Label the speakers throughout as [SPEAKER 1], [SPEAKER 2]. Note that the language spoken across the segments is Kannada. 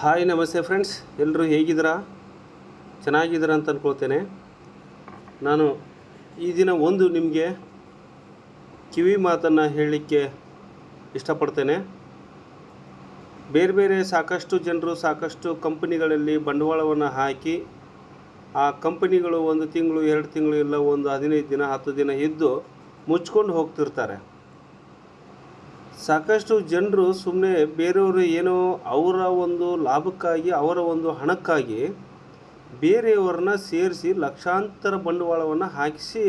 [SPEAKER 1] ಹಾಯ್, ನಮಸ್ತೆ ಫ್ರೆಂಡ್ಸ್. ಎಲ್ಲರೂ ಹೇಗಿದ್ದೀರಾ? ಚೆನ್ನಾಗಿದ್ದೀರಾ ಅಂತ ಅಂದ್ಕೊಳ್ತೇನೆ ನಾನು ಈ ದಿನ ಒಂದು ನಿಮಗೆ ಕಿವಿ ಮಾತನ್ನು ಹೇಳಲಿಕ್ಕೆ ಇಷ್ಟಪಡ್ತೇನೆ. ಬೇರೆ ಬೇರೆ ಸಾಕಷ್ಟು ಜನರು, ಸಾಕಷ್ಟು ಕಂಪನಿಗಳಲ್ಲಿ ಬಂಡವಾಳವನ್ನು ಹಾಕಿ, ಆ ಕಂಪನಿಗಳು ಒಂದು ತಿಂಗಳು, ಎರಡು ತಿಂಗಳು ಇಲ್ಲ, ಒಂದು ಹದಿನೈದು ದಿನ, ಹತ್ತು ದಿನ ಇದ್ದು ಮುಚ್ಕೊಂಡು ಹೋಗ್ತಿರ್ತಾರೆ. ಸಾಕಷ್ಟು ಜನರು ಸುಮ್ಮನೆ ಬೇರೆಯವರು ಏನೋ ಅವರ ಒಂದು ಲಾಭಕ್ಕಾಗಿ, ಅವರ ಒಂದು ಹಣಕ್ಕಾಗಿ ಬೇರೆಯವ್ರನ್ನ ಸೇರಿಸಿ ಲಕ್ಷಾಂತರ ಬಂಡವಾಳವನ್ನು ಹಾಕಿಸಿ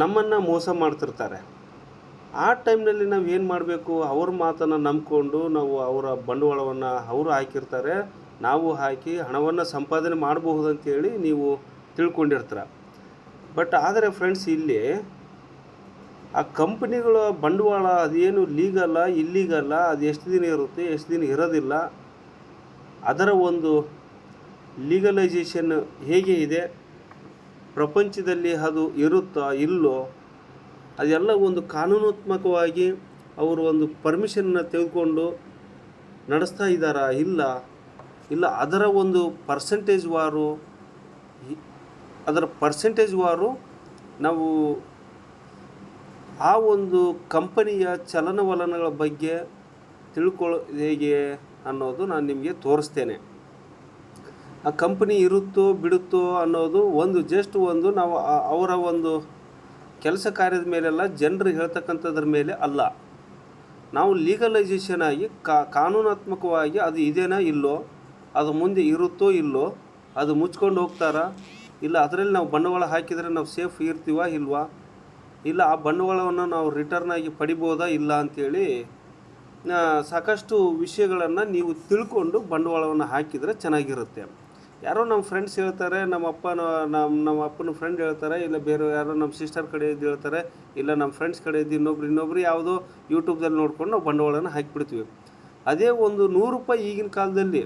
[SPEAKER 1] ನಮ್ಮನ್ನು ಮೋಸ ಮಾಡ್ತಿರ್ತಾರೆ. ಆ ಟೈಮ್ನಲ್ಲಿ ನಾವು ಏನು ಮಾಡಬೇಕು? ಅವ್ರ ಮಾತನ್ನು ನಂಬಿಕೊಂಡು ನಾವು ಅವರ ಬಂಡವಾಳವನ್ನು ಅವರು ಹಾಕಿರ್ತಾರೆ. ನಾವು ಹಾಕಿ ಹಣವನ್ನು ಸಂಪಾದನೆ ಮಾಡಬಹುದು ಅಂತೇಳಿ ನೀವು ತಿಳ್ಕೊಂಡಿರ್ತೀರ. ಬಟ್, ಆದರೆ ಫ್ರೆಂಡ್ಸ್, ಇಲ್ಲಿ ಆ ಕಂಪ್ನಿಗಳ ಬಂಡವಾಳ ಅದೇನು ಲೀಗಲ್ಲ ಇಲ್ಲೀಗಲ್ಲ ಅದು ಎಷ್ಟು ದಿನ ಇರುತ್ತೆ, ಎಷ್ಟು ದಿನ ಇರೋದಿಲ್ಲ. ಅದರ ಒಂದು ಲೀಗಲೈಸೇಷನ್ ಹೇಗೆ ಇದೆ, ಪ್ರಪಂಚದಲ್ಲಿ ಅದು ಇರುತ್ತಾ ಇಲ್ಲೋ, ಅದೆಲ್ಲ ಒಂದು ಕಾನೂನಾತ್ಮಕವಾಗಿ ಅವರು ಒಂದು ಪರ್ಮಿಷನ್ನ ತೆಗೆದುಕೊಂಡು ನಡೆಸ್ತಾ ಇದ್ದಾರಾ ಇಲ್ಲ ಇಲ್ಲ ಅದರ ಒಂದು ಪರ್ಸೆಂಟೇಜ್ ವಾರು, ಅದರ ಪರ್ಸೆಂಟೇಜ್ ವಾರು ನಾವು ಆ ಒಂದು ಕಂಪನಿಯ ಚಲನವಲನಗಳ ಬಗ್ಗೆ ತಿಳ್ಕೊಳ್ಳೋ ಹೇಗೆ ಅನ್ನೋದು ನಾನು ನಿಮಗೆ ತೋರಿಸ್ತೇನೆ. ಆ ಕಂಪನಿ ಇರುತ್ತೋ ಬಿಡುತ್ತೋ ಅನ್ನೋದು ಒಂದು ಜಸ್ಟ್ ಒಂದು ನಾವು ಅವರ ಒಂದು ಕೆಲಸ ಕಾರ್ಯದ ಮೇಲೆಲ್ಲ ಜನರು ಹೇಳ್ತಕ್ಕಂಥದ್ರ ಮೇಲೆ ಅಲ್ಲ. ನಾವು ಲೀಗಲೈಸೇಷನ್ ಆಗಿ ಕಾನೂನಾತ್ಮಕವಾಗಿ ಅದು ಇದೇನಾ ಇಲ್ಲೋ, ಅದು ಮುಂದೆ ಇರುತ್ತೋ ಇಲ್ಲೋ, ಅದು ಮುಚ್ಕೊಂಡು ಹೋಗ್ತಾರಾ, ಇಲ್ಲ ಅದರಲ್ಲಿ ನಾವು ಬಂಡವಾಳ ಹಾಕಿದರೆ ನಾವು ಸೇಫ್ ಇರ್ತೀವ ಇಲ್ವಾ ಇಲ್ಲ, ಆ ಬಂಡವಾಳವನ್ನು ನಾವು ರಿಟರ್ನ್ ಆಗಿ ಪಡಿಬೋದಾ ಇಲ್ಲ ಅಂಥೇಳಿ ಸಾಕಷ್ಟು ವಿಷಯಗಳನ್ನು ನೀವು ತಿಳ್ಕೊಂಡು ಬಂಡವಾಳವನ್ನು ಹಾಕಿದರೆ ಚೆನ್ನಾಗಿರುತ್ತೆ. ಯಾರೋ ನಮ್ಮ ಫ್ರೆಂಡ್ಸ್ ಹೇಳ್ತಾರೆ, ನಮ್ಮ ಅಪ್ಪನ, ನಮ್ಮ ನಮ್ಮ ಅಪ್ಪನ ಫ್ರೆಂಡ್ ಹೇಳ್ತಾರೆ, ಇಲ್ಲ ಬೇರೆ ಯಾರೋ ನಮ್ಮ ಸಿಸ್ಟರ್ ಕಡೆಯಿಂದ ಹೇಳ್ತಾರೆ, ಇಲ್ಲ ನಮ್ಮ ಫ್ರೆಂಡ್ಸ್ ಕಡೆಯಿಂದ ಇನ್ನೊಬ್ರು ಇನ್ನೊಬ್ರು ಯಾವುದೋ ಯೂಟ್ಯೂಬ್ದಲ್ಲಿ ನೋಡ್ಕೊಂಡು ನಾವು ಬಂಡವಾಳನ ಹಾಕಿಬಿಡ್ತೀವಿ. ಅದೇ ಒಂದು ನೂರು ರೂಪಾಯಿ ಈಗಿನ ಕಾಲದಲ್ಲಿ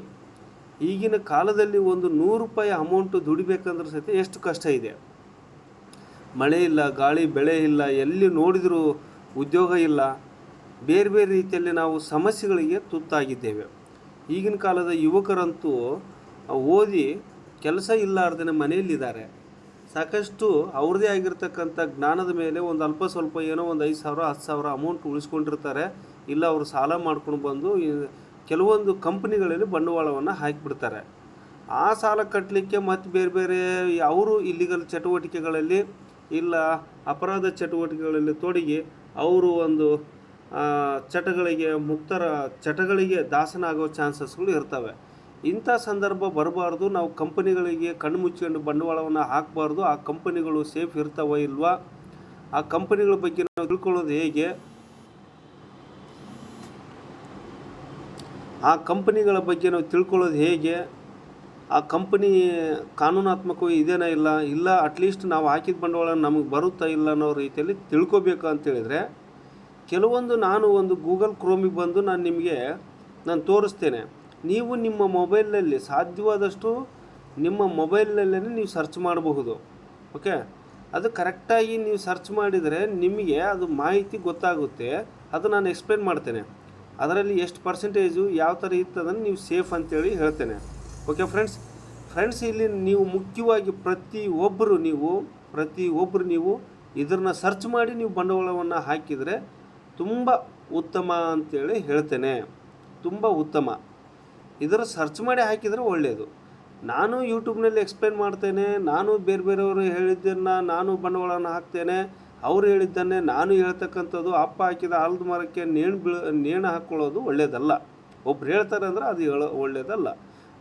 [SPEAKER 1] ಈಗಿನ ಕಾಲದಲ್ಲಿ ಒಂದು ನೂರು ರೂಪಾಯಿ ಅಮೌಂಟು ದುಡಿಬೇಕಂದ್ರೆ ಸಹಿತ ಎಷ್ಟು ಕಷ್ಟ ಇದೆ. ಮಳೆ ಇಲ್ಲ, ಗಾಳಿ, ಬೆಳೆ ಇಲ್ಲ, ಎಲ್ಲಿ ನೋಡಿದರೂ ಉದ್ಯೋಗ ಇಲ್ಲ. ಬೇರೆ ಬೇರೆ ರೀತಿಯಲ್ಲಿ ನಾವು ಸಮಸ್ಯೆಗಳಿಗೆ ತುತ್ತಾಗಿದ್ದೇವೆ. ಈಗಿನ ಕಾಲದ ಯುವಕರಂತೂ ಓದಿ ಕೆಲಸ ಇಲ್ಲಾರ್ದೇ ಮನೆಯಲ್ಲಿದ್ದಾರೆ. ಸಾಕಷ್ಟು ಅವ್ರದ್ದೇ ಆಗಿರ್ತಕ್ಕಂಥ ಜ್ಞಾನದ ಮೇಲೆ ಒಂದು ಅಲ್ಪ ಸ್ವಲ್ಪ ಏನೋ ಒಂದು ಐದು ಸಾವಿರ, ಹತ್ತು ಸಾವಿರ ಅಮೌಂಟ್ ಉಳಿಸ್ಕೊಂಡಿರ್ತಾರೆ. ಇಲ್ಲ ಅವರು ಸಾಲ ಮಾಡ್ಕೊಂಡು ಬಂದು ಕೆಲವೊಂದು ಕಂಪ್ನಿಗಳಲ್ಲಿ ಬಂಡವಾಳವನ್ನು ಹಾಕಿಬಿಡ್ತಾರೆ. ಆ ಸಾಲ ಕಟ್ಟಲಿಕ್ಕೆ ಮತ್ತು ಬೇರೆ ಬೇರೆ ಅವರು ಇಲ್ಲಿಗಲ್ ಚಟುವಟಿಕೆಗಳಲ್ಲಿ ಇಲ್ಲ ಅಪರಾಧ ಚಟುವಟಿಕೆಗಳಲ್ಲಿ ತೊಡಗಿ ಅವರು ಒಂದು ಚಟಗಳಿಗೆ ಮುಕ್ತರ, ಚಟಗಳಿಗೆ ದಾಸನಾಗೋ ಚಾನ್ಸಸ್ಗಳು ಇರ್ತವೆ. ಇಂಥ ಸಂದರ್ಭ ಬರಬಾರ್ದು. ನಾವು ಕಂಪನಿಗಳಿಗೆ ಕಣ್ಣು ಮುಚ್ಚಿಕೊಂಡು ಬಂಡವಾಳವನ್ನು ಹಾಕಬಾರ್ದು. ಆ ಕಂಪನಿಗಳು ಸೇಫ್ ಇರ್ತಾವ ಇಲ್ವಾ, ಆ ಕಂಪನಿಗಳ ಬಗ್ಗೆ ನಾವು ತಿಳ್ಕೊಳ್ಳೋದು ಹೇಗೆ? ಆ ಕಂಪನಿಗಳ ಬಗ್ಗೆ ನಾವು ತಿಳ್ಕೊಳ್ಳೋದು ಹೇಗೆ? ಆ ಕಂಪನಿ ಕಾನೂನಾತ್ಮಕವಾಗಿ ಇದೇನಾ ಇಲ್ಲ ಇಲ್ಲ ಅಟ್ಲೀಸ್ಟ್ ನಾವು ಹಾಕಿದ ಬಂಡವಾಳ ನಮಗೆ ಬರುತ್ತಾ ಇಲ್ಲ ಅನ್ನೋ ರೀತಿಯಲ್ಲಿ ತಿಳ್ಕೊಬೇಕು ಅಂತೇಳಿದರೆ ಕೆಲವೊಂದು ನಾನು ಒಂದು ಗೂಗಲ್ ಕ್ರೋಮಿಗೆ ಬಂದು ನಾನು ನಿಮಗೆ ನಾನು ತೋರಿಸ್ತೇನೆ. ನೀವು ನಿಮ್ಮ ಮೊಬೈಲ್ನಲ್ಲಿ ಸಾಧ್ಯವಾದಷ್ಟು ನಿಮ್ಮ ಮೊಬೈಲ್ನಲ್ಲೇ ನೀವು ಸರ್ಚ್ ಮಾಡಬಹುದು. ಓಕೆ ಅದು ಕರೆಕ್ಟಾಗಿ ನೀವು ಸರ್ಚ್ ಮಾಡಿದರೆ ನಿಮಗೆ ಅದು ಮಾಹಿತಿ ಗೊತ್ತಾಗುತ್ತೆ. ಅದು ನಾನು ಎಕ್ಸ್ಪ್ಲೇನ್ ಮಾಡ್ತೇನೆ. ಅದರಲ್ಲಿ ಎಷ್ಟು ಪರ್ಸೆಂಟೇಜು ಯಾವ ಥರ ಇರ್ತದನ್ನು ನೀವು ಸೇಫ್ ಅಂತೇಳಿ ಹೇಳ್ತೇನೆ. ಓಕೆ ಫ್ರೆಂಡ್ಸ್ ಫ್ರೆಂಡ್ಸ್ ಇಲ್ಲಿ ನೀವು ಮುಖ್ಯವಾಗಿ ಪ್ರತಿ ಒಬ್ಬರು ನೀವು, ಪ್ರತಿ ಒಬ್ಬರು ನೀವು ಇದನ್ನ ಸರ್ಚ್ ಮಾಡಿ ನೀವು ಬಂಡವಾಳವನ್ನು ಹಾಕಿದರೆ ತುಂಬ ಉತ್ತಮ ಅಂತೇಳಿ ಹೇಳ್ತೇನೆ. ತುಂಬ ಉತ್ತಮ. ಇದರ ಸರ್ಚ್ ಮಾಡಿ ಹಾಕಿದರೆ ಒಳ್ಳೆಯದು ನಾನು ಯೂಟ್ಯೂಬ್ನಲ್ಲಿ ಎಕ್ಸ್ಪ್ಲೇನ್ ಮಾಡ್ತೇನೆ, ನಾನು ಬೇರೆ ಬೇರೆಯವರು ಹೇಳಿದ್ದನ್ನು ನಾನು ಬಂಡವಾಳವನ್ನು ಹಾಕ್ತೇನೆ, ಅವರು ಹೇಳಿದ್ದನ್ನೇ ನಾನು ಹೇಳ್ತಕ್ಕಂಥದ್ದು, ಅಪ್ಪ ಹಾಕಿದ ಆಲದ ಮರಕ್ಕೆ ನೇಣು ಬೀಳ, ನೇಣು ಹಾಕ್ಕೊಳ್ಳೋದು ಒಳ್ಳೆಯದಲ್ಲ ಒಬ್ರು ಹೇಳ್ತಾರೆ ಅಂದರೆ ಅದು ಹೇಳೋ ಒಳ್ಳೆಯದಲ್ಲ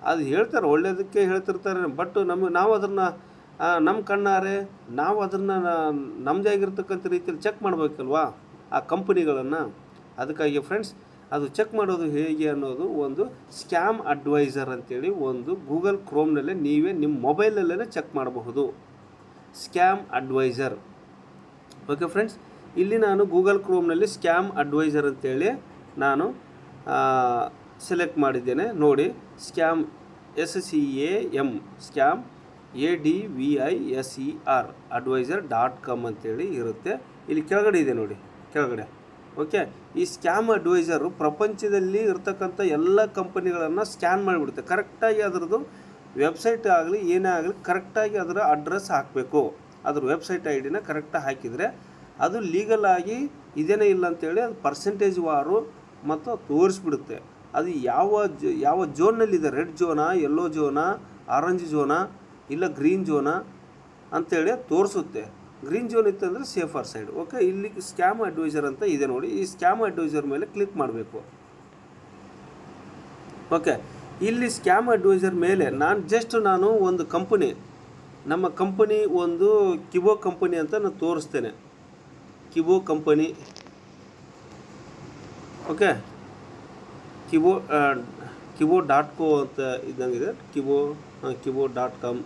[SPEAKER 1] ಅದು ಹೇಳ್ತಾರೆ ಒಳ್ಳೆಯದಕ್ಕೆ ಹೇಳ್ತಿರ್ತಾರೆ. ಬಟ್ ನಮ್ಮ ನಾವು ಅದನ್ನು ನಮ್ಮ ಕಣ್ಣಾರೆ, ನಾವು ಅದನ್ನು ನಮ್ಮದೇ ಆಗಿರ್ತಕ್ಕಂಥ ರೀತಿಯಲ್ಲಿ ಚೆಕ್ ಮಾಡಬೇಕಲ್ವಾ? ಆ ಕಂಪನಿಗಳನ್ನು. ಅದಕ್ಕಾಗಿ ಫ್ರೆಂಡ್ಸ್ ಅದು ಚೆಕ್ ಮಾಡೋದು ಹೇಗೆ ಅನ್ನೋದು ಒಂದು ಸ್ಕ್ಯಾಮ್ ಅಡ್ವೈಸರ್ ಅಂತೇಳಿ ಒಂದು ಗೂಗಲ್ ಕ್ರೋಮ್ನಲ್ಲೇ ನೀವೇ ನಿಮ್ಮ ಮೊಬೈಲಲ್ಲೇ ಚೆಕ್ ಮಾಡಬಹುದು. ಸ್ಕ್ಯಾಮ್ ಅಡ್ವೈಸರ್ ಓಕೆ ಫ್ರೆಂಡ್ಸ್ ಇಲ್ಲಿ ನಾನು ಗೂಗಲ್ ಕ್ರೋಮ್ನಲ್ಲಿ ಸ್ಕ್ಯಾಮ್ ಅಡ್ವೈಸರ್ ಅಂತೇಳಿ ನಾನು ಸೆಲೆಕ್ಟ್ ಮಾಡಿದ್ದೇನೆ. ನೋಡಿ scam S C A M scam A D V I S E R adviser dot com ಅಂತೇಳಿ ಇರುತ್ತೆ. ಇಲ್ಲಿ ಕೆಳಗಡೆ ಇದೆ ನೋಡಿ, ಕೆಳಗಡೆ. ಓಕೆ, ಈ ಸ್ಕ್ಯಾಮ್ ಅಡ್ವೈಸರು ಪ್ರಪಂಚದಲ್ಲಿ ಇರ್ತಕ್ಕಂಥ ಎಲ್ಲ ಕಂಪನಿಗಳನ್ನು ಸ್ಕ್ಯಾನ್ ಮಾಡಿಬಿಡುತ್ತೆ. ಕರೆಕ್ಟಾಗಿ ಅದರದ್ದು ವೆಬ್ಸೈಟ್ ಆಗಲಿ, ಏನೇ ಆಗಲಿ, ಕರೆಕ್ಟಾಗಿ ಅದರ ಅಡ್ರೆಸ್ ಹಾಕಬೇಕು. ಅದ್ರ ವೆಬ್ಸೈಟ್ ಐ ಡಿನ ಕರೆಕ್ಟಾಗಿ ಹಾಕಿದರೆ ಅದು ಲೀಗಲ್ ಆಗಿ ಇದೇನೇ ಇಲ್ಲ ಅಂತೇಳಿ ಅದು ಪರ್ಸೆಂಟೇಜ್ ವಾರು ಮತ್ತು ತೋರಿಸ್ಬಿಡುತ್ತೆ. ಅದು ಯಾವ ಯಾವ ಜೋನ್ನಲ್ಲಿದೆ? ರೆಡ್ ಜೋನಾ, ಯೆಲ್ಲೋ ಜೋನಾ, ಆರೆಂಜ್ ಜೋನಾ, ಇಲ್ಲ ಗ್ರೀನ್ ಜೋನಾ ಅಂತೇಳಿ ತೋರಿಸುತ್ತೆ. ಗ್ರೀನ್ ಜೋನ್ ಇತ್ತಂದರೆ ಸೇಫರ್ ಸೈಡ್. ಓಕೆ, ಇಲ್ಲಿ ಸ್ಕ್ಯಾಮ್ ಅಡ್ವೈಸರ್ ಅಂತ ಇದೆ ನೋಡಿ. ಈ ಸ್ಕ್ಯಾಮ್ ಅಡ್ವೈಸರ್ ಮೇಲೆ ಕ್ಲಿಕ್ ಮಾಡಬೇಕು. ಓಕೆ, ಇಲ್ಲಿ ಸ್ಕ್ಯಾಮ್ ಅಡ್ವೈಸರ್ ಮೇಲೆ ನಾನು ಜಸ್ಟ್ ನಾನು ಒಂದು ಕಂಪನಿ, ನಮ್ಮ ಕಂಪನಿ ಒಂದು ಕಿಬೋ ಕಂಪನಿ ಅಂತ ನಾನು ತೋರಿಸ್ತೇನೆ. Kibo company. Okay Kibo Kibo dot co ಅಂತ ಇದ್ದಂಗಿದೆ. Kibo Kibo dot com.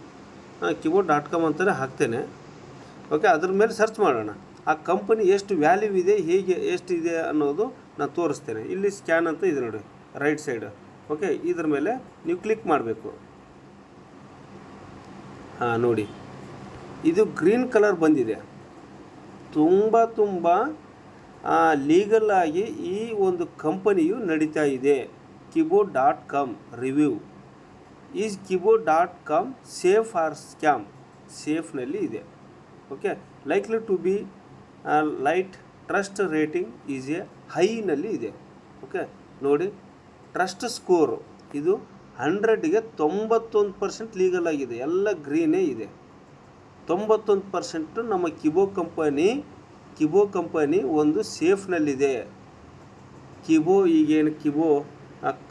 [SPEAKER 1] Kibo dot com ಅಂತಲೇ ಹಾಕ್ತೇನೆ. ಓಕೆ, ಅದ್ರ ಮೇಲೆ ಸರ್ಚ್ ಮಾಡೋಣ. ಆ ಕಂಪನಿ ಎಷ್ಟು ವ್ಯಾಲ್ಯೂ ಇದೆ, ಹೇಗೆ ಎಷ್ಟು ಇದೆ ಅನ್ನೋದು ನಾನು ತೋರಿಸ್ತೇನೆ. ಇಲ್ಲಿ ಸ್ಕ್ಯಾನ್ ಅಂತ ಇದೆ ನೋಡಿ, ರೈಟ್ ಸೈಡ್. ಓಕೆ, ಇದ್ರ ಮೇಲೆ ನೀವು ಕ್ಲಿಕ್ ಮಾಡಬೇಕು. ಹಾಂ, ನೋಡಿ. ಇದು ಗ್ರೀನ್ ಕಲರ್ ಬಂದಿದೆ. ತುಂಬ ತುಂಬ ಲೀಗಲ್ ಆಗಿ ಈ ಒಂದು ಕಂಪನಿಯು ನಡೀತಾ ಇದೆ. Kibo dot com review. Is Kibo dot com safe or scam. ಸೇಫ್ನಲ್ಲಿ ಇದೆ. Okay? Likely to be legit, trust rating is a ಹೈನಲ್ಲಿ ಇದೆ. ಓಕೆ? ನೋಡಿ, ಟ್ರಸ್ಟ್ ಸ್ಕೋರು. ಇದು ಹಂಡ್ರೆಡ್ಗೆ ತೊಂಬತ್ತೊಂದು ಪರ್ಸೆಂಟ್ ಲೀಗಲ್ ಆಗಿದೆ. ಎಲ್ಲ ಗ್ರೀನೇ ಇದೆ. ತೊಂಬತ್ತೊಂದು ಪರ್ಸೆಂಟು ನಮ್ಮ ಕಿಬೋ ಕಂಪನಿ ಕಿಬೋ ಕಂಪನಿ ಒಂದು ಸೇಫ್ನಲ್ಲಿದೆ ಕಿಬೋ ಈಗೇನು ಕಿಬೋ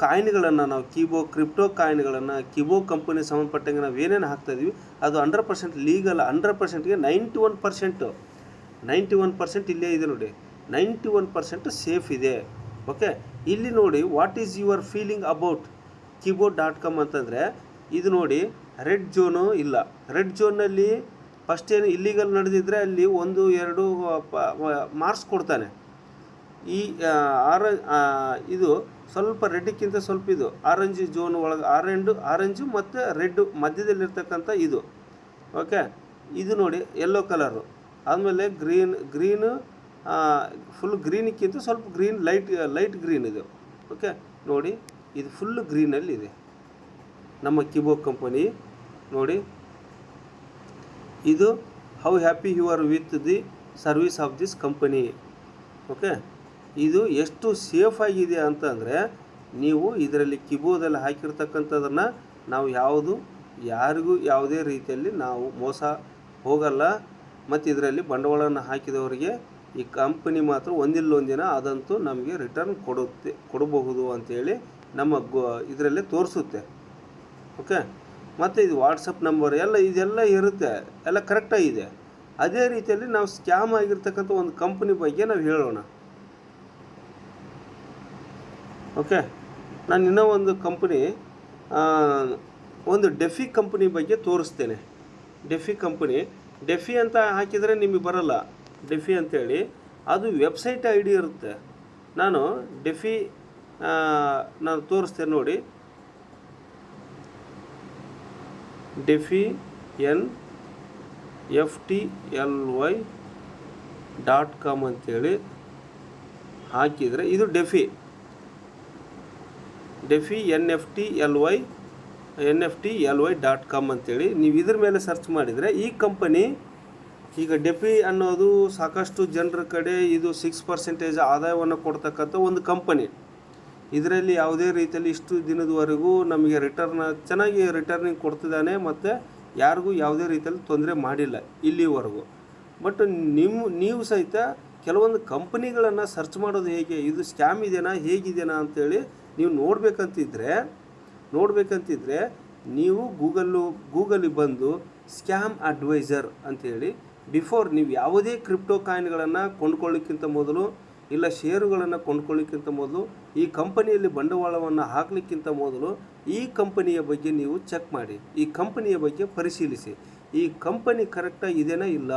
[SPEAKER 1] ಕಾಯಿನ್ಗಳನ್ನು ನಾವು ಕಿಬೋ, ಕ್ರಿಪ್ಟೋ ಕಾಯಿನ್ಗಳನ್ನು ಕಿಬೋ ಕಂಪನಿ ಸಂಬಂಧಪಟ್ಟಂಗೆ ನಾವು ಏನೇನು ಹಾಕ್ತಾಯಿದ್ವಿ ಅದು hundred percent legal, hundred ಪರ್ಸೆಂಟ್ಗೆ ninety one percent. Ninety one percent ಇಲ್ಲೇ ಇದೆ ನೋಡಿ, ನೈಂಟಿ ಒನ್ ಪರ್ಸೆಂಟ್ ಸೇಫ್ ಇದೆ. ಓಕೆ, ಇಲ್ಲಿ ನೋಡಿ what is your feeling about Kibo dot com ಅಂತಂದರೆ, ಇದು ನೋಡಿ ರೆಡ್ ಜೋನು ಇಲ್ಲ. ರೆಡ್ ಜೋನಲ್ಲಿ ಫಸ್ಟ್ ಏನು ಇಲ್ಲಿಗಲ್ ನಡೆದಿದ್ದರೆ ಅಲ್ಲಿ ಒಂದು, ಎರಡು ಮಾರ್ಕ್ಸ್ ಕೊಡ್ತಾನೆ. ಈ ಆರ ಇದು ಸ್ವಲ್ಪ ರೆಡ್ಡಿಕ್ಕಿಂತ ಸ್ವಲ್ಪ ಇದು ಆರೆಂಜ್ ಜೋನ್ ಒಳಗೆ ಆರೆಂಡು ಆರೆಂಜು ಮತ್ತು ರೆಡ್ ಮಧ್ಯದಲ್ಲಿರ್ತಕ್ಕಂಥ ಇದು. ಓಕೆ ಇದು ನೋಡಿ ಯೆಲ್ಲೋ ಕಲರು ಆದಮೇಲೆ ಗ್ರೀನ್ ಗ್ರೀನು ಫುಲ್ ಗ್ರೀನಿಕ್ಕಿಂತ ಸ್ವಲ್ಪ ಗ್ರೀನ್ ಲೈಟ್ ಲೈಟ್ ಗ್ರೀನ್ ಇದು. ಓಕೆ ನೋಡಿ, ಇದು ಫುಲ್ ಗ್ರೀನಲ್ಲಿದೆ ನಮ್ಮ ಕಿಬೋ ಕಂಪನಿ ನೋಡಿ ಇದು how happy you are with the service of this company okay ಇದು ಎಷ್ಟು ಸೇಫ್ ಆಗಿದೆ ಅಂತಂದರೆ, ನೀವು ಇದರಲ್ಲಿ ಕಿಬೋದಲ್ಲಿ ಹಾಕಿರ್ತಕ್ಕಂಥದನ್ನು ನಾವು ಯಾವುದು, ಯಾರಿಗೂ ಯಾವುದೇ ರೀತಿಯಲ್ಲಿ ನಾವು ಮೋಸ ಹೋಗಲ್ಲ. ಮತ್ತು ಇದರಲ್ಲಿ ಬಂಡವಾಳವನ್ನು ಹಾಕಿದವರಿಗೆ ಈ ಕಂಪನಿ ಮಾತ್ರ ಒಂದಿಲ್ಲ ಒಂದಿನ ಅದಂತೂ ನಮಗೆ ರಿಟರ್ನ್ ಕೊಡುತ್ತೆ, ಕೊಡಬಹುದು ಅಂತೇಳಿ ನಮ್ಮ ಗೋ, ಇದರಲ್ಲೇ ತೋರಿಸುತ್ತೆ. ಓಕೆ ಮತ್ತು ಇದು ವಾಟ್ಸಪ್ ನಂಬರ್ ಎಲ್ಲ ಇದೆಲ್ಲ ಇರುತ್ತೆ, ಎಲ್ಲ ಕರೆಕ್ಟಾಗಿದೆ ಅದೇ ರೀತಿಯಲ್ಲಿ ನಾವು ಸ್ಕ್ಯಾಮ್ ಆಗಿರ್ತಕ್ಕಂಥ ಒಂದು ಕಂಪ್ನಿ ಬಗ್ಗೆ ನಾವು ಹೇಳೋಣ. ಓಕೆ ನಾನು ಇನ್ನೂ ಒಂದು ಕಂಪ್ನಿ ಒಂದು ಡೆಫಿ ಕಂಪ್ನಿ ಬಗ್ಗೆ ತೋರಿಸ್ತೇನೆ. ಡೆಫಿ ಕಂಪ್ನಿ ಡೆಫಿ ಅಂತ ಹಾಕಿದರೆ ನಿಮಗೆ ಬರಲ್ಲ. ಡೆಫಿ ಅಂತೇಳಿ, ಅದು ವೆಬ್ಸೈಟ್ ಐ ಡಿ ಇರುತ್ತೆ. ನಾನು ಡೆಫಿ ನಾನು ತೋರಿಸ್ತೇನೆ ನೋಡಿ. Defi N F T L Y dot com ಅಂತೇಳಿ ಹಾಕಿದರೆ ಇದು defi. Defi N F T L Y, N F T L Y dot com ಅಂತೇಳಿ ನೀವು ಇದ್ರ ಮೇಲೆ ಸರ್ಚ್ ಮಾಡಿದರೆ ಈ ಕಂಪನಿ ಈಗ ಡೆಫಿ ಅನ್ನೋದು ಸಾಕಷ್ಟು ಜನರ ಕಡೆ ಇದು ಸಿಕ್ಸ್ ಪರ್ಸೆಂಟೇಜ್ ಆದಾಯವನ್ನು ಕೊಡ್ತಕ್ಕಂಥ ಒಂದು ಕಂಪನಿ. ಇದರಲ್ಲಿ ಯಾವುದೇ ರೀತಿಯಲ್ಲಿ ಇಷ್ಟು ದಿನದವರೆಗೂ ನಮಗೆ ರಿಟರ್ನ್ ಚೆನ್ನಾಗಿ ರಿಟರ್ನಿಂಗ್ ಕೊಡ್ತಿದ್ದಾನೆ ಮತ್ತು ಯಾರಿಗೂ ಯಾವುದೇ ರೀತಿಯಲ್ಲಿ ತೊಂದರೆ ಮಾಡಿಲ್ಲ ಇಲ್ಲಿವರೆಗೂ. ಬಟ್ ನಿಮ್ಮ ನೀವು ಸಹಿತ ಕೆಲವೊಂದು ಕಂಪ್ನಿಗಳನ್ನು ಸರ್ಚ್ ಮಾಡೋದು ಹೇಗೆ, ಇದು ಸ್ಕ್ಯಾಮ್ ಇದೆಯಾ ಹೇಗಿದೆಯಾ ಅಂತೇಳಿ ನೀವು ನೋಡಬೇಕಂತಿದ್ರೆ ನೋಡಬೇಕಂತಿದ್ರೆ ನೀವು ಗೂಗಲ್ಲು ಗೂಗಲಿಗೆ ಬಂದು ಸ್ಕ್ಯಾಮ್ ಅಡ್ವೈಸರ್ ಅಂತೇಳಿ ಬಿಫೋರ್ ನೀವು ಯಾವುದೇ ಕ್ರಿಪ್ಟೋ ಕಾಯಿನ್ಗಳನ್ನು ಕೊಂಡ್ಕೊಳ್ಳೋಕ್ಕಿಂತ ಮೊದಲು ಇಲ್ಲ ಷೇರುಗಳನ್ನು ಕೊಂಡ್ಕೊಳ್ಳಿಕ್ಕಿಂತ ಮೊದಲು, ಈ ಕಂಪನಿಯಲ್ಲಿ ಬಂಡವಾಳವನ್ನು ಹಾಕಲಿಕ್ಕಿಂತ ಮೊದಲು ಈ ಕಂಪನಿಯ ಬಗ್ಗೆ ನೀವು ಚೆಕ್ ಮಾಡಿ. ಈ ಕಂಪನಿಯ ಬಗ್ಗೆ ಪರಿಶೀಲಿಸಿ. ಈ ಕಂಪನಿ ಕರೆಕ್ಟಾಗಿ ಇದೇನೋ ಇಲ್ಲ?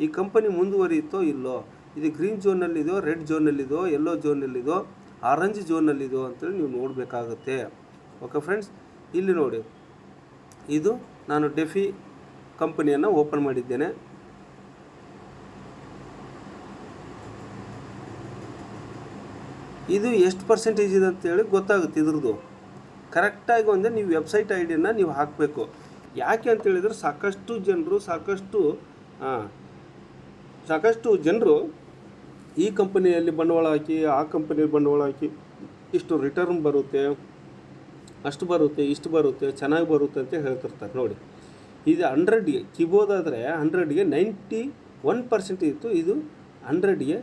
[SPEAKER 1] ಈ ಕಂಪನಿ ಮುಂದುವರಿಯುತ್ತೋ ಇಲ್ಲೋ? ಇದು ಗ್ರೀನ್ ಝೋನಲ್ಲಿದೋ ರೆಡ್ ಝೋನಲ್ಲಿದೋ ಯೆಲ್ಲೋ ಝೋನಲ್ಲಿದೋ ಆರೆಂಜ್ ಝೋನಲ್ಲಿದೋ ಅಂತೇಳಿ ನೀವು ನೋಡಬೇಕಾಗುತ್ತೆ. ಓಕೆ ಫ್ರೆಂಡ್ಸ್ ಇಲ್ಲಿ ನೋಡಿ. ಇದು ನಾನು ಡೆಫಿ ಕಂಪನಿಯನ್ನು ಓಪನ್ ಮಾಡಿದ್ದೇನೆ. ಇದು ಎಷ್ಟು ಪರ್ಸೆಂಟೇಜ್ ಇದೆ ಅಂತೇಳಿ ಗೊತ್ತಾಗುತ್ತೆ ಇದ್ರದ್ದು. ಕರೆಕ್ಟಾಗಿ ಒಂದೇ ನೀವು ವೆಬ್ಸೈಟ್ ಐ ಡಿನ ನೀವು ಹಾಕಬೇಕು. ಯಾಕೆ ಅಂತೇಳಿದ್ರೆ ಸಾಕಷ್ಟು ಜನರು, ಸಾಕಷ್ಟು ಸಾಕಷ್ಟು ಜನರು ಈ ಕಂಪನಿಯಲ್ಲಿ ಬಂಡವಾಳ ಹಾಕಿ, ಆ ಕಂಪನಿಯಲ್ಲಿ ಬಂಡವಾಳ ಹಾಕಿ ಇಷ್ಟು ರಿಟರ್ನ್ ಬರುತ್ತೆ, ಅಷ್ಟು ಬರುತ್ತೆ, ಇಷ್ಟು ಬರುತ್ತೆ, ಚೆನ್ನಾಗಿ ಬರುತ್ತೆ ಅಂತ ಹೇಳ್ತಿರ್ತಾರೆ ನೋಡಿ. ಇದು ಹಂಡ್ರೆಡ್ಗೆ ಕಿಬೋದಾದರೆ ಹಂಡ್ರೆಡ್ಗೆ ನೈಂಟಿ ಒನ್ ಪರ್ಸೆಂಟ್ ಇತ್ತು. ಇದು ಹಂಡ್ರೆಡ್ಗೆ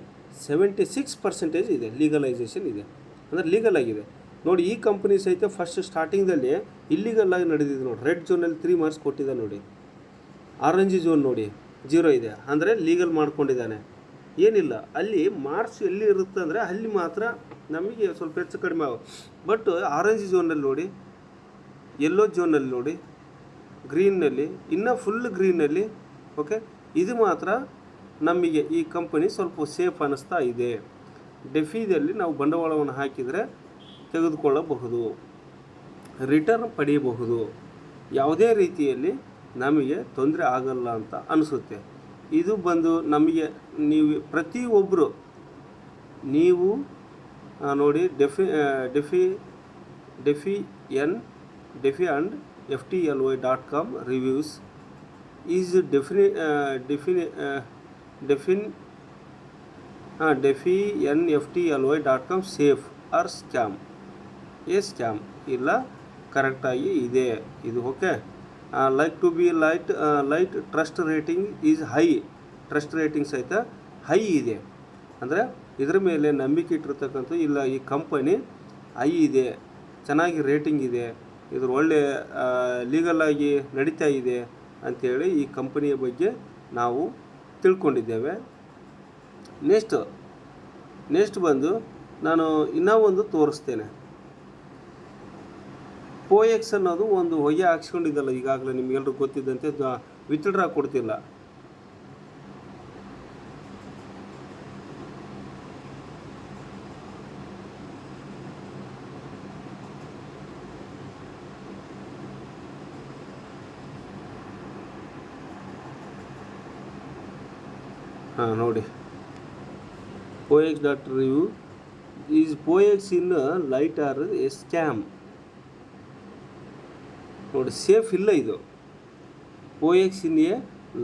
[SPEAKER 1] ಸೆವೆಂಟಿ ಸಿಕ್ಸ್ ಪರ್ಸೆಂಟೇಜ್ ಇದೆ ಲೀಗಲೈಸೇಷನ್ ಇದೆ. ಅಂದರೆ ಲೀಗಲ್ ಆಗಿದೆ. ನೋಡಿ, ಈ ಕಂಪ್ನಿ ಸಹಿತ ಫಸ್ಟ್ ಸ್ಟಾರ್ಟಿಂಗ್ದಲ್ಲಿ ಇಲ್ಲಿಗಲ್ ಆಗಿ ನಡೆದಿದೆ ನೋಡಿ. ರೆಡ್ ಝೋನಲ್ಲಿ ತ್ರೀ ಮಾರ್ಕ್ಸ್ ಕೊಟ್ಟಿದೆ ನೋಡಿ. ಆರೆಂಜ್ ಝೋನ್ ನೋಡಿ ಜೀರೋ ಇದೆ. ಅಂದರೆ ಲೀಗಲ್ ಮಾಡ್ಕೊಂಡಿದ್ದಾನೆ. ಏನಿಲ್ಲ, ಅಲ್ಲಿ ಮಾರ್ಕ್ಸ್ ಎಲ್ಲಿ ಇರುತ್ತೆ ಅಂದರೆ ಅಲ್ಲಿ ಮಾತ್ರ ನಮಗೆ ಸ್ವಲ್ಪ ಹೆಚ್ಚು ಕಡಿಮೆ ಆಗೋ ಬಟ್ ಆರೆಂಜ್ ಝೋನಲ್ಲಿ ನೋಡಿ ಯೆಲ್ಲೋ ಝೋನಲ್ಲಿ ನೋಡಿ ಗ್ರೀನ್ನಲ್ಲಿ ಇನ್ನೂ ಫುಲ್ ಗ್ರೀನಲ್ಲಿ ಓಕೆ ಇದು ಮಾತ್ರ ನಮಗೆ ಈ ಕಂಪನಿ ಸ್ವಲ್ಪ ಸೇಫ್ ಅನ್ನಿಸ್ತಾ ಇದೆ. ಡೆಫಿದಲ್ಲಿ ನಾವು ಬಂಡವಾಳವನ್ನು ಹಾಕಿದರೆ ತೆಗೆದುಕೊಳ್ಳಬಹುದು. ರಿಟರ್ನ್ ಪಡೆಯಬಹುದು. ಯಾವುದೇ ರೀತಿಯಲ್ಲಿ ನಮಗೆ ತೊಂದರೆ ಆಗಲ್ಲ ಅಂತ ಅನಿಸುತ್ತೆ. ಇದು ಬಂದು ನಮಗೆ ನೀವು ಪ್ರತಿಯೊಬ್ಬರು ನೀವು ನೋಡಿ defi defi defi N defi and F T L Y dot com reviews is defini defini defin defi N F T L Y dot com safe or scam a scam ಇಲ್ಲ ಕರೆಕ್ಟಾಗಿ ಇದೆ. ಇದು okay like to be legit legit trust rating is high trust rating ಸಹಿತ ಹೈ ಇದೆ. ಅಂದರೆ ಇದರ ಮೇಲೆ ನಂಬಿಕೆ ಇಟ್ಟಿರ್ತಕ್ಕಂಥ, ಇಲ್ಲ ಈ ಕಂಪನಿ ಹೈ ಇದೆ, ಚೆನ್ನಾಗಿ ರೇಟಿಂಗ್ ಇದೆ, ಇದ್ರ ಒಳ್ಳೆ ಲೀಗಲ್ ಆಗಿ ನಡೀತಾ ಇದೆ ಅಂಥೇಳಿ ಈ ಕಂಪನಿಯ ಬಗ್ಗೆ ನಾವು ತಿಳ್ಕೊಂಡಿದ್ದೇವೆ. ನೆಕ್ಸ್ಟ್ ನೆಕ್ಸ್ಟ್ ಬಂದು ನಾನು ಇನ್ನೂ ಒಂದು ತೋರಿಸ್ತೇನೆ. ಪೋಎಕ್ಸ್ ಅನ್ನೋದು ಒಂದು ಹೊಯ್ಯ ಹಾಕ್ಸ್ಕೊಂಡಿದ್ದಲ್ಲ ಈಗಾಗಲೇ ನಿಮಗೆಲ್ಲರೂ ಗೊತ್ತಿದ್ದಂತೆ ವಿತ್ಡ್ರಾ ಕೊಡ್ತಿಲ್ಲ. ಹಾಂ, ನೋಡಿ. Poex doctor review is Poex in legit or a scam ನೋಡಿ ಸೇಫ್ ಇಲ್ಲ ಇದು. Poex in a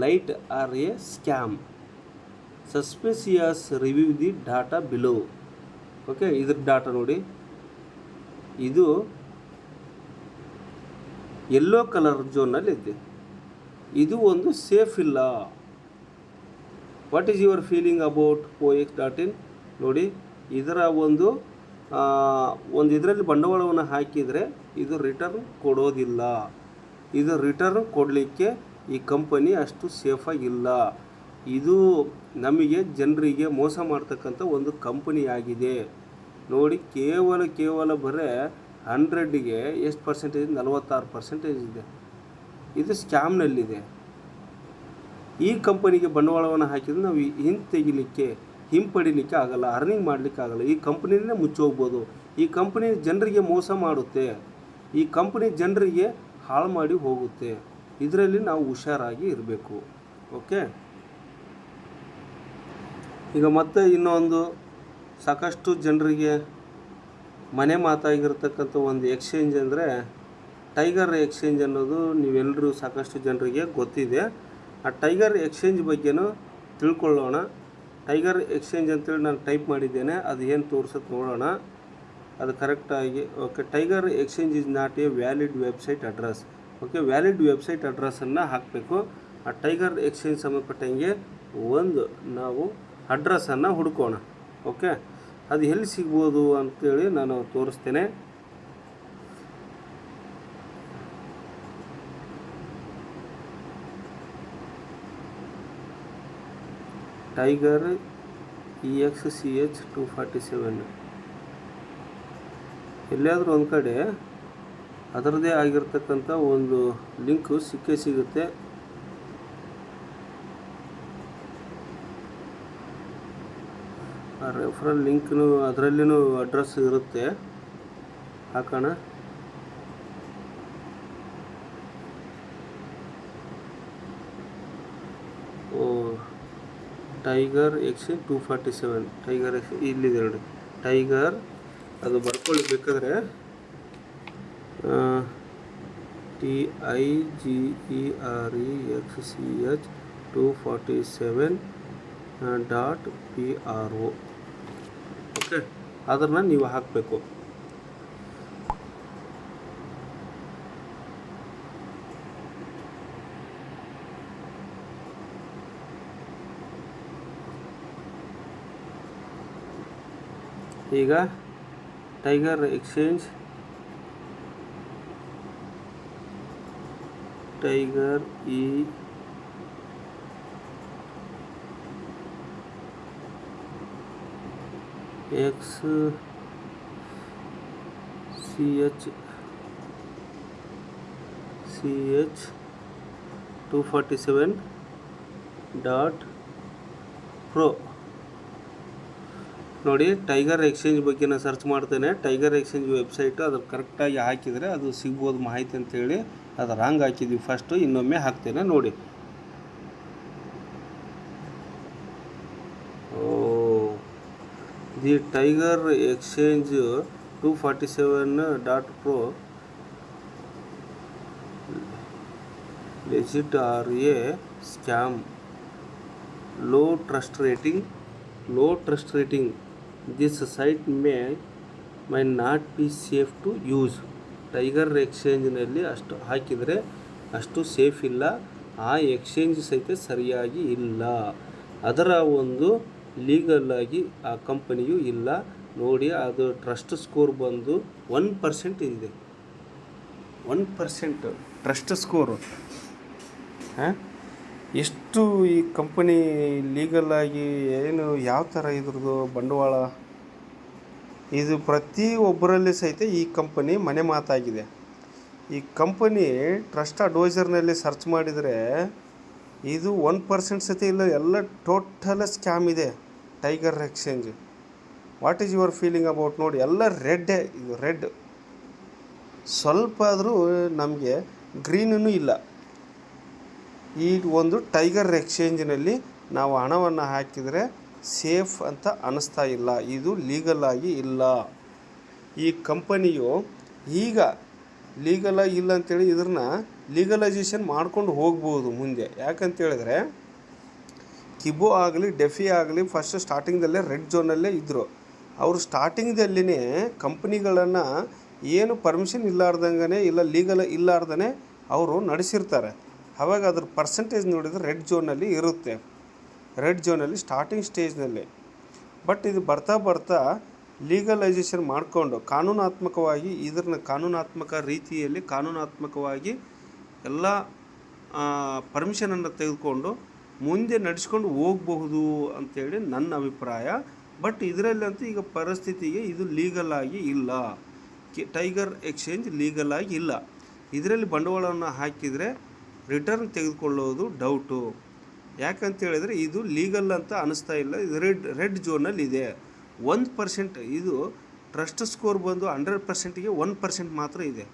[SPEAKER 1] legit or a scam suspicious review the data below okay ಇದ್ರ ಡಾಟಾ ನೋಡಿ. ಇದು ಎಲ್ಲೋ ಕಲರ್ ಝೋನಲ್ಲಿ ಇದೆ. ಇದು ಒಂದು ಸೇಫ್ ಇಲ್ಲ. What is your feeling about O X dot in ನೋಡಿ, ಇದರ ಒಂದು ಒಂದು ಇದರಲ್ಲಿ ಬಂಡವಾಳವನ್ನು ಹಾಕಿದರೆ ಇದು ರಿಟರ್ನ್ ಕೊಡೋದಿಲ್ಲ. ಇದು ರಿಟರ್ನ್ ಕೊಡಲಿಕ್ಕೆ ಈ ಕಂಪನಿ ಅಷ್ಟು ಸೇಫಾಗಿಲ್ಲ ಇದು ನಮಗೆ ಜನರಿಗೆ ಮೋಸ ಮಾಡ್ತಕ್ಕಂಥ ಒಂದು ಕಂಪನಿಯಾಗಿದೆ ನೋಡಿ, ಕೇವಲ ಕೇವಲ ಬರೇ ಹಂಡ್ರೆಡ್ಗೆ ಎಷ್ಟು ಪರ್ಸೆಂಟೇಜ್ ನಲವತ್ತಾರು ಪರ್ಸೆಂಟೇಜ್ ಇದೆ. ಇದು ಸ್ಕ್ಯಾಮ್ನಲ್ಲಿದೆ ಈ ಕಂಪನಿಗೆ ಬಂಡವಾಳವನ್ನು ಹಾಕಿದ್ರೆ ನಾವು ಹಿಂತೆಗಿಲಿಕ್ಕೆ ಹಿಂಪಡಿಲಿಕ್ಕೆ ಆಗಲ್ಲ, ಅರ್ನಿಂಗ್ ಮಾಡಲಿಕ್ಕೆ ಆಗಲ್ಲ. ಈ ಕಂಪನಿನೇ ಮುಚ್ಚೋಗ್ಬೋದು. ಈ ಕಂಪ್ನಿ ಜನರಿಗೆ ಮೋಸ ಮಾಡುತ್ತೆ. ಈ ಕಂಪ್ನಿ ಜನರಿಗೆ ಹಾಳು ಮಾಡಿ ಹೋಗುತ್ತೆ. ಇದರಲ್ಲಿ ನಾವು ಹುಷಾರಾಗಿ ಇರಬೇಕು. ಓಕೆ? ಈಗ ಮತ್ತೆ ಇನ್ನೊಂದು, ಸಾಕಷ್ಟು ಜನರಿಗೆ ಮನೆ ಮಾತಾಗಿರ್ತಕ್ಕಂಥ ಒಂದು ಎಕ್ಸ್ಚೇಂಜ್ ಅಂದರೆ ಟೈಗರ್ ಎಕ್ಸ್ಚೇಂಜ್ ಅನ್ನೋದು ನೀವೆಲ್ಲರೂ ಸಾಕಷ್ಟು ಜನರಿಗೆ ಗೊತ್ತಿದೆ. ಆ ಟೈಗರ್ ಎಕ್ಸ್ಚೇಂಜ್ ಬಗ್ಗೆನೂ ತಿಳ್ಕೊಳ್ಳೋಣ. ಟೈಗರ್ ಎಕ್ಸ್ಚೇಂಜ್ ಅಂತೇಳಿ ನಾನು ಟೈಪ್ ಮಾಡಿದ್ದೇನೆ, ಅದು ಏನು ತೋರಿಸುತ್ತೆ ನೋಡೋಣ. ಅದು ಕರೆಕ್ಟಾಗಿ okay, tiger exchange is not a valid website address. Okay, valid website ಅಡ್ರೆಸ್ಸನ್ನು ಹಾಕಬೇಕು. ಆ ಟೈಗರ್ ಎಕ್ಸ್ಚೇಂಜ್ ಸಂಬಂಧಪಟ್ಟಂಗೆ ಒಂದು ನಾವು ಅಡ್ರೆಸ್ಸನ್ನು ಹುಡ್ಕೋಣ. ಓಕೆ, ಅದು ಎಲ್ಲಿ ಸಿಗ್ಬೋದು ಅಂತೇಳಿ ನಾನು ತೋರಿಸ್ತೇನೆ. Tiger E X C H two forty seven ಎಲ್ಲಿಯಾದರೂ ಒಂದು ಕಡೆ ಅದರದ್ದೇ ಆಗಿರ್ತಕ್ಕಂಥ ಒಂದು ಲಿಂಕು ಸಿಕ್ಕೇ ಸಿಗುತ್ತೆ. ಆ ರೆಫರಲ್ ಲಿಂಕ್ನು ಅದರಲ್ಲಿನೂ ಅಡ್ರೆಸ್ ಇರುತ್ತೆ. ಹಾಕೋಣ ಓ tiger X two forty seven tiger X ಇಲ್ಲಿದೆ ನೋಡಿ. ಟೈಗರ್ ಅದು ಬರ್ಕೊಳ್ಳಿ ಬೇಕಾದ್ರೆ T I G E R E X C H two forty seven dot P R O okay ಅದನ್ನು ನೀವು ಹಾಕಬೇಕು. ಈಗ tiger exchange tiger E X C H C H two forty seven dot pro ನೋಡಿ ಟೈಗರ್ ಎಕ್ಸ್ಚೇಂಜ್ ಬಗ್ಗೆ ನಾನು ಸರ್ಚ್ ಮಾಡ್ತೇನೆ. ಟೈಗರ್ ಎಕ್ಸ್ಚೇಂಜ್ ವೆಬ್ಸೈಟು ಅದು ಕರೆಕ್ಟಾಗಿ ಹಾಕಿದರೆ ಅದು ಸಿಗ್ಬೋದು ಮಾಹಿತಿ ಅಂತೇಳಿ ಅದು ರಾಂಗ್ ಹಾಕಿದ್ವಿ ಫಸ್ಟು ಇನ್ನೊಮ್ಮೆ ಹಾಕ್ತೇನೆ ನೋಡಿ. The tiger exchange two forty seven dot pro legit or a scam low trust rating low trust rating this site may my not be safe to use tiger ಎಕ್ಸ್ಚೇಂಜ್ನಲ್ಲಿ ಅಷ್ಟು ಹಾಕಿದರೆ ಅಷ್ಟು ಸೇಫ್ ಇಲ್ಲ. ಆ ಎಕ್ಸ್ಚೇಂಜ್ ಸಹಿತ ಸರಿಯಾಗಿ ಇಲ್ಲ. ಅದರ ಒಂದು ಲೀಗಲ್ ಆಗಿ ಆ ಕಂಪನಿಯು ಇಲ್ಲ. ನೋಡಿ, ಅದು ಟ್ರಸ್ಟ್ ಸ್ಕೋರ್ ಬಂದು ಒನ್ ಪರ್ಸೆಂಟ್ ಇದೆ. ಒನ್ ಪರ್ಸೆಂಟ್ ಟ್ರಸ್ಟ್ ಸ್ಕೋರು ಹಾಂ? ಎಷ್ಟು ಈ ಕಂಪನಿ ಲೀಗಲ್ ಆಗಿ ಏನು ಯಾವ ಥರ ಇದ್ರದ್ದು ಬಂಡವಾಳ? ಇದು ಪ್ರತಿ ಒಬ್ಬರಲ್ಲಿ ಸಹಿತ ಈ ಕಂಪನಿ ಮನೆ ಮಾತಾಗಿದೆ. ಈ ಕಂಪನಿ ಟ್ರಸ್ಟ್ ಅಡ್ವೈಸರ್ನಲ್ಲಿ ಸರ್ಚ್ ಮಾಡಿದರೆ ಇದು ಒನ್ ಪರ್ಸೆಂಟ್ ಸತಿ ಇಲ್ಲ, ಎಲ್ಲ ಟೋಟಲ್ ಸ್ಕ್ಯಾಮ್ ಇದೆ. Tiger exchange what is your feeling about ನೋಡಿ, ಎಲ್ಲ ರೆಡ್ಡೇ ಇದು ರೆಡ್ ಸ್ವಲ್ಪ ಆದರೂ ನಮಗೆ ಗ್ರೀನೂ ಇಲ್ಲ. ಈ ಒಂದು ಟೈಗರ್ ಎಕ್ಸ್ಚೇಂಜಿನಲ್ಲಿ ನಾವು ಹಣವನ್ನು ಹಾಕಿದರೆ ಸೇಫ್ ಅಂತ ಅನ್ನಿಸ್ತಾ ಇಲ್ಲ. ಇದು ಲೀಗಲ್ ಆಗಿ ಇಲ್ಲ. ಈ ಕಂಪನಿಯು ಈಗ ಲೀಗಲ್ ಆಗಿ ಇಲ್ಲ ಅಂತೇಳಿ ಇದನ್ನ ಲೀಗಲೈಸೇಷನ್ ಮಾಡ್ಕೊಂಡು ಹೋಗ್ಬೋದು ಮುಂದೆ. ಯಾಕಂತ ಹೇಳಿದ್ರೆ ಕಿಬೋ ಆಗಲಿ, ಡೆಫಿ ಆಗಲಿ, ಫಸ್ಟ್ ಸ್ಟಾರ್ಟಿಂಗ್ದಲ್ಲೇ ರೆಡ್ ಝೋನಲ್ಲೇ ಇದ್ದರು ಅವರು ಸ್ಟಾರ್ಟಿಂಗ್ದಲ್ಲಿನೇ ಕಂಪ್ನಿಗಳನ್ನು ಏನು ಪರ್ಮಿಷನ್ ಇಲ್ಲಾರ್ದಂಗೆ ಇಲ್ಲ, ಲೀಗಲ್ ಇಲ್ಲಾರ್ದೇ ಅವರು ನಡೆಸಿರ್ತಾರೆ. ಅವಾಗ ಅದ್ರ ಪರ್ಸೆಂಟೇಜ್ ನೋಡಿದರೆ ರೆಡ್ ಝೋನಲ್ಲಿ ಇರುತ್ತೆ. ರೆಡ್ ಝೋನಲ್ಲಿ ಸ್ಟಾರ್ಟಿಂಗ್ ಸ್ಟೇಜ್ನಲ್ಲಿ ಬಟ್ ಇದು ಬರ್ತಾ ಬರ್ತಾ ಲೀಗಲೈಸೇಷನ್ ಮಾಡಿಕೊಂಡು ಕಾನೂನಾತ್ಮಕವಾಗಿ ಇದನ್ನ ಕಾನೂನಾತ್ಮಕ ರೀತಿಯಲ್ಲಿ ಕಾನೂನಾತ್ಮಕವಾಗಿ ಎಲ್ಲ ಪರ್ಮಿಷನನ್ನು ತೆಗೆದುಕೊಂಡು ಮುಂದೆ ನಡೆಸ್ಕೊಂಡು ಹೋಗಬಹುದು ಅಂತೇಳಿ ನನ್ನ ಅಭಿಪ್ರಾಯ. ಬಟ್ ಇದರಲ್ಲಂತೂ ಈಗ ಪರಿಸ್ಥಿತಿಗೆ ಇದು ಲೀಗಲ್ ಆಗಿ ಇಲ್ಲ. ಟೈಗರ್ ಎಕ್ಸ್ಚೇಂಜ್ ಲೀಗಲ್ ಆಗಿ ಇಲ್ಲ. ಇದರಲ್ಲಿ ಬಂಡವಾಳವನ್ನು ಹಾಕಿದರೆ ರಿಟರ್ನ್ ತೆಗೆದುಕೊಳ್ಳೋದು ಡೌಟು ಯಾಕಂತ ಹೇಳಿದರೆ ಇದು ಲೀಗಲ್ ಅಂತ ಅನಿಸ್ತಾ ಇಲ್ಲ. ಇದು ರೆಡ್ ರೆಡ್ ಝೋನಲ್ಲಿ ಇದೆ. ಒಂದು ಪರ್ಸೆಂಟ್ ಇದು ಟ್ರಸ್ಟ್ ಸ್ಕೋರ್ ಬಂದು ಹಂಡ್ರೆಡ್ ಪರ್ಸೆಂಟಿಗೆ ಒನ್ ಪರ್ಸೆಂಟ್ ಮಾತ್ರ ಇದೆ.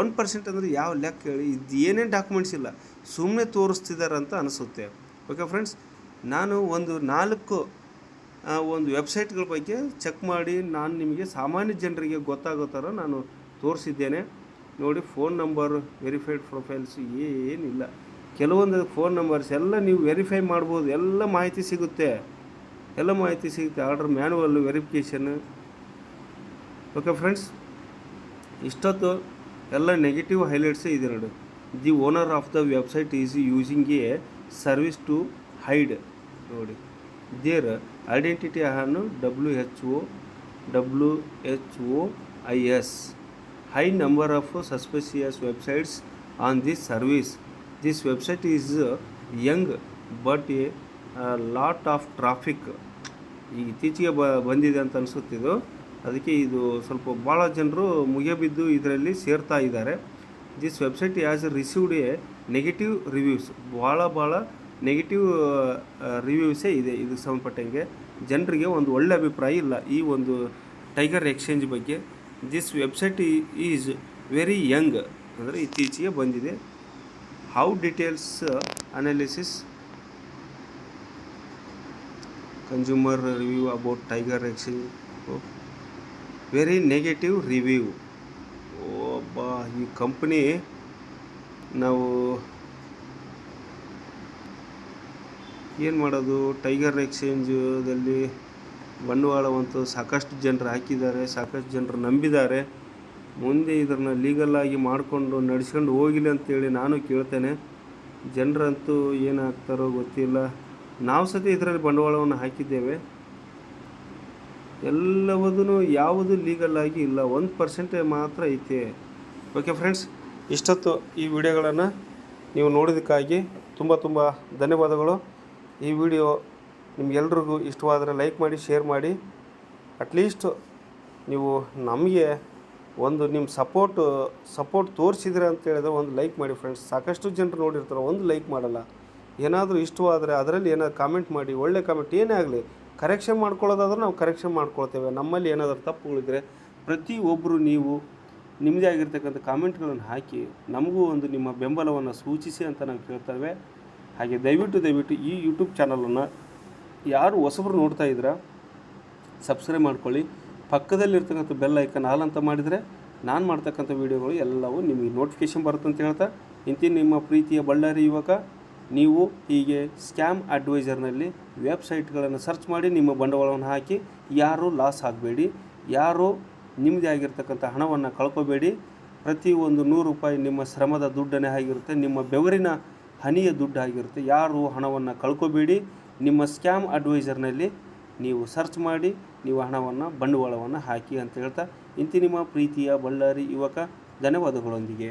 [SPEAKER 1] ಒನ್ ಪರ್ಸೆಂಟ್ ಅಂದರೆ ಯಾವ ಲೆಕ್ಕ ಹೇಳಿ, ಇದು ಏನೇನು ಡಾಕ್ಯುಮೆಂಟ್ಸ್ ಇಲ್ಲ. ಸುಮ್ಮನೆ ತೋರಿಸ್ತಿದ್ದಾರೆ ಅಂತ ಅನಿಸುತ್ತೆ. ಓಕೆ ಫ್ರೆಂಡ್ಸ್ ನಾನು ಒಂದು ನಾಲ್ಕು ಒಂದು ವೆಬ್ಸೈಟ್ಗಳ ಬಗ್ಗೆ ಚೆಕ್ ಮಾಡಿ, ನಾನು ನಿಮಗೆ ಸಾಮಾನ್ಯ ಜನರಿಗೆ ಗೊತ್ತಾಗೋ ಥರ ನಾನು ತೋರಿಸಿದ್ದೇನೆ. ನೋಡಿ ಫೋನ್ ನಂಬರ್ ವೆರಿಫೈಡ್ ಪ್ರೊಫೈಲ್ಸ್ ಏನಿಲ್ಲ. ಕೆಲವೊಂದು ಫೋನ್ ನಂಬರ್ಸ್ ಎಲ್ಲ ನೀವು ವೆರಿಫೈ ಮಾಡ್ಬೋದು, ಎಲ್ಲ ಮಾಹಿತಿ ಸಿಗುತ್ತೆ. ಎಲ್ಲ ಮಾಹಿತಿ ಸಿಗುತ್ತೆ order manual verification okay friends ಇಷ್ಟೊತ್ತು ಎಲ್ಲ ನೆಗೆಟಿವ್ ಹೈಲೈಟ್ಸೇ ಇದೆ ನೋಡಿ. The owner of the website is using a service to hide ನೋಡಿ. Their identity on W H O W H O I S high number of suspicious websites on this service This website is young but a lot of traffic ಈಗ ಇತ್ತೀಚೆಗೆ ಬ, ಬಂದಿದೆ ಅಂತ ಅನಿಸುತ್ತಿದ್ದು. ಅದಕ್ಕೆ ಇದು ಸ್ವಲ್ಪ ಭಾಳ ಜನರು ಮುಗಿಯಬಿದ್ದು ಇದರಲ್ಲಿ ಸೇರ್ತಾ ಇದ್ದಾರೆ. This website has received a negative reviews ಭಾಳ ಭಾಳ ನೆಗೆಟಿವ್ ರಿವ್ಯೂಸೇ ಇದೆ ಇದಕ್ಕೆ ಸಂಬಂಧಪಟ್ಟಂಗೆ. ಜನರಿಗೆ ಒಂದು ಒಳ್ಳೆ ಅಭಿಪ್ರಾಯ ಇಲ್ಲ. ಈ ಒಂದು ಟೈಗರ್ ಎಕ್ಸ್ಚೇಂಜ್ ಬಗ್ಗೆ this website is very young ಅಂದರೆ ಇತ್ತೀಚೆಗೆ ಬಂದಿದೆ. How details analysis consumer review about tiger exchange very negative review ಒಬ್ಬ ಈ ಕಂಪ್ನಿ ನಾವು ಏನು ಮಾಡೋದು? ಟೈಗರ್ ಎಕ್ಸ್ಚೇಂಜದಲ್ಲಿ ಬಂಡವಾಳವಂತೂ ಸಾಕಷ್ಟು ಜನರು ಹಾಕಿದ್ದಾರೆ, ಸಾಕಷ್ಟು ಜನರು ನಂಬಿದ್ದಾರೆ. ಮುಂದೆ ಇದನ್ನು ಲೀಗಲ್ಲಾಗಿ ಮಾಡಿಕೊಂಡು ನಡೆಸ್ಕೊಂಡು ಹೋಗಿಲ್ಲ ಅಂತೇಳಿ ನಾನು ಕೇಳ್ತೇನೆ. ಜನರಂತೂ ಏನಾಗ್ತಾರೋ ಗೊತ್ತಿಲ್ಲ. ನಾವು ಸತಿ ಇದರಲ್ಲಿ ಬಂಡವಾಳವನ್ನು ಹಾಕಿದ್ದೇವೆ. ಎಲ್ಲವುದೂ ಯಾವುದು ಲೀಗಲ್ ಆಗಿ ಇಲ್ಲ, ಒಂದು ಪರ್ಸೆಂಟೇ ಮಾತ್ರ ಐತೆ. ಓಕೆ ಫ್ರೆಂಡ್ಸ್ ಇಷ್ಟೊತ್ತು ಈ ವಿಡಿಯೋಗಳನ್ನು ನೀವು ನೋಡೋದಕ್ಕಾಗಿ ತುಂಬ ತುಂಬ ಧನ್ಯವಾದಗಳು. ಈ ವಿಡಿಯೋ ನಿಮ್ಗೆಲ್ರಿಗೂ ಇಷ್ಟವಾದರೆ ಲೈಕ್ ಮಾಡಿ, ಶೇರ್ ಮಾಡಿ. ಅಟ್ಲೀಸ್ಟ್ ನೀವು ನಮಗೆ ಒಂದು ನಿಮ್ಮ ಸಪೋರ್ಟ್ ಸಪೋರ್ಟ್ ತೋರಿಸಿದ್ರೆ ಅಂತ ಹೇಳಿದ್ರೆ ಒಂದು ಲೈಕ್ ಮಾಡಿ ಫ್ರೆಂಡ್ಸ್ ಸಾಕಷ್ಟು ಜನರು ನೋಡಿರ್ತಾರೆ, ಒಂದು ಲೈಕ್ ಮಾಡಲ್ಲ. ಏನಾದರೂ ಇಷ್ಟವಾದರೆ ಅದರಲ್ಲಿ ಏನಾದ್ರು ಕಾಮೆಂಟ್ ಮಾಡಿ, ಒಳ್ಳೆ ಕಾಮೆಂಟ್ ಏನೇ ಆಗಲಿ ಕರೆಕ್ಷನ್ ಮಾಡ್ಕೊಳ್ಳೋದಾದ್ರೆ ನಾವು ಕರೆಕ್ಷನ್ ಮಾಡ್ಕೊಳ್ತೇವೆ. ನಮ್ಮಲ್ಲಿ ಏನಾದರೂ ತಪ್ಪುಗಳಿದ್ರೆ ಪ್ರತಿಯೊಬ್ಬರು ನೀವು ನಿಮ್ಮದೇ ಆಗಿರ್ತಕ್ಕಂಥ ಕಾಮೆಂಟ್ಗಳನ್ನು ಹಾಕಿ, ನಮಗೂ ಒಂದು ನಿಮ್ಮ ಬೆಂಬಲವನ್ನು ಸೂಚಿಸಿ ಅಂತ ನಾವು ಕೇಳ್ತೇವೆ. ಹಾಗೆ ದಯವಿಟ್ಟು ದಯವಿಟ್ಟು ಈ ಯೂಟ್ಯೂಬ್ ಚಾನಲನ್ನು ಯಾರು ಹೊಸಬ್ರು ನೋಡ್ತಾ ಇದ್ದೀರಾ? ಸಬ್ಸ್ಕ್ರೈಬ್ ಮಾಡ್ಕೊಳ್ಳಿ. ಪಕ್ಕದಲ್ಲಿರ್ತಕ್ಕಂಥ ಬೆಲ್ ಐಕನ್ ಆಲ್ ಅಂತ ಮಾಡಿದರೆ ನಾನು ಮಾಡ್ತಕ್ಕಂಥ ವೀಡಿಯೋಗಳು ಎಲ್ಲವೂ ನಿಮಗೆ ನೋಟಿಫಿಕೇಷನ್ ಬರುತ್ತೆ ಅಂತ ಹೇಳ್ತಾ ಇಂತಿ ನಿಮ್ಮ ಪ್ರೀತಿಯ ಬಳ್ಳಾರಿ ಯುವಕ, ನೀವು ಹೀಗೆ ಸ್ಕ್ಯಾಮ್ ಅಡ್ವೈಸರ್ನಲ್ಲಿ ವೆಬ್ಸೈಟ್ಗಳನ್ನು ಸರ್ಚ್ ಮಾಡಿ ನಿಮ್ಮ ಬಂಡವಾಳವನ್ನು ಹಾಕಿ, ಯಾರೂ ಲಾಸ್ ಆಗಬೇಡಿ, ಯಾರೂ ನಿಮ್ಮದೇ ಆಗಿರ್ತಕ್ಕಂಥ ಹಣವನ್ನು ಕಳ್ಕೊಬೇಡಿ ಪ್ರತಿ ಒಂದು ನೂರು ರೂಪಾಯಿ ನಿಮ್ಮ ಶ್ರಮದ ದುಡ್ಡನೇ ಆಗಿರುತ್ತೆ, ನಿಮ್ಮ ಬೆವರಿನ ಹನಿಯ ದುಡ್ಡು ಆಗಿರುತ್ತೆ ಯಾರು ಹಣವನ್ನು ಕಳ್ಕೊಬೇಡಿ ನಿಮ್ಮ ಸ್ಕ್ಯಾಮ್ ಅಡ್ವೈಸರ್ನಲ್ಲಿ ನೀವು ಸರ್ಚ್ ಮಾಡಿ ನೀವು ಹಣವನ್ನು, ಬಂಡವಾಳವನ್ನು ಹಾಕಿ ಅಂತ ಹೇಳ್ತಾ ಇಂತಿ ನಿಮ್ಮ ಪ್ರೀತಿಯ ಬಳ್ಳಾರಿ ಯುವಕ ಧನ್ಯವಾದಗಳೊಂದಿಗೆ.